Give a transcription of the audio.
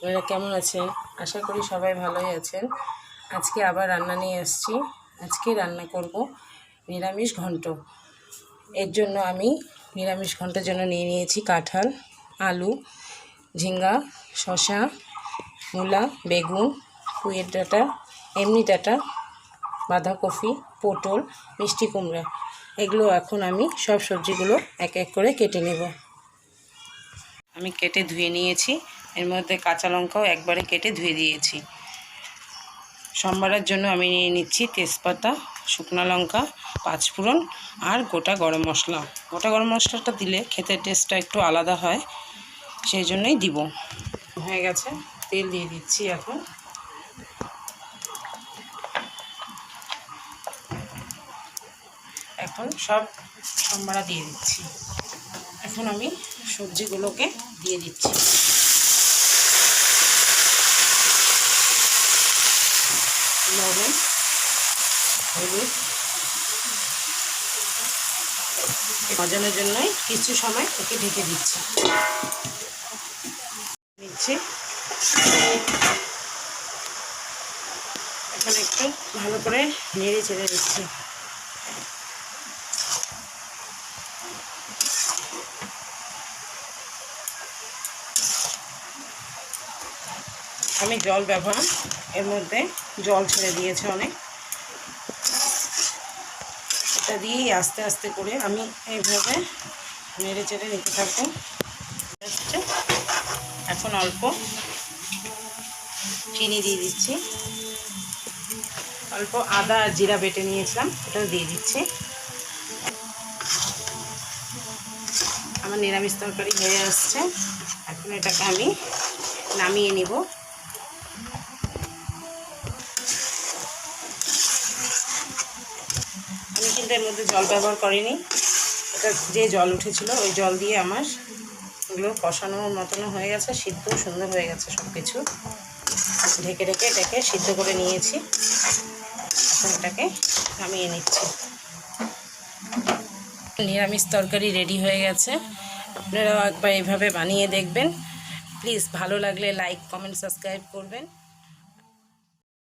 আপনারা কেমন আছেন? আশা করি সবাই ভালোই আছেন। আজকে আবার রান্না নিয়ে আসছি। আজকে রান্না করব নিরামিষ ঘন্ট। এর জন্য আমি নিরামিষ ঘন্টের জন্য নিয়ে নিয়েছি কাঁঠাল, আলু, ঝিঙ্গা, শসা, মূলা, বেগুন পুয়ের ডাঁটা, এমনি ডাঁটা, বাঁধাকপি, পটল, মিষ্টি কুমড়া। এগুলো এখন আমি সব সবজিগুলো এক এক করে কেটে নেব। আমি কেটে ধুয়ে নিয়েছি। এর মধ্যে কাঁচা লঙ্কাও একবারে কেটে ধুয়ে দিয়েছি। সম্বারের জন্য আমি নিয়ে নিচ্ছি তেজপাতা, শুকনো লঙ্কা, পাঁচফোড়ন আর গোটা গরম মশলা। গোটা গরম মশলাটা দিলে খেতে টেস্টটা একটু আলাদা হয়, সেই জন্যই দিব। হয়ে গেছে, তেল দিয়ে দিচ্ছি এখন। এখন সব সম্বারা দিয়ে দিচ্ছি। এখন আমি সবজিগুলোকে দিয়ে দিচ্ছি। লবণ হলুদ মজানোর জন্যই কিছু সময় ওকে ঢেকে দিচ্ছি। নিচ্ছে। এখন একটু ভালো করে নেড়ে ছেড়ে দিচ্ছি আমি জল ব্যবহার, এর মধ্যে জল ছেড়ে দিয়েছে অনেক। এটা দিয়েই আস্তে আস্তে করে আমি এইভাবে নেড়ে চেড়ে নিতে থাকব। এখন অল্প চিনি দিয়ে দিচ্ছি। অল্প আদা আর জিরা বেটে নিয়েছিলাম, ওটাও দিয়ে দিচ্ছি। আমার নিরামিষ তরকারি হয়ে আসছে। এখন এটাকে আমি নামিয়ে নিব। কিন্তু এর মধ্যে জল ব্যবহার করিনি। এটা যে জল উঠেছিল, ওই জল দিয়ে আমার এগুলো কষানোর মতনও হয়ে গেছে সিদ্ধ সুন্দর হয়ে গেছে সব কিছু ঢেকে ঢেকে এটাকে সিদ্ধ করে নিয়েছি। এখন এটাকে নামিয়ে নিচ্ছি। নিরামিষ তরকারি রেডি হয়ে গেছে। আপনারাও একবার এইভাবে বানিয়ে দেখবেন। প্লিজ ভালো লাগলে লাইক, কমেন্ট, সাবস্ক্রাইব করবেন।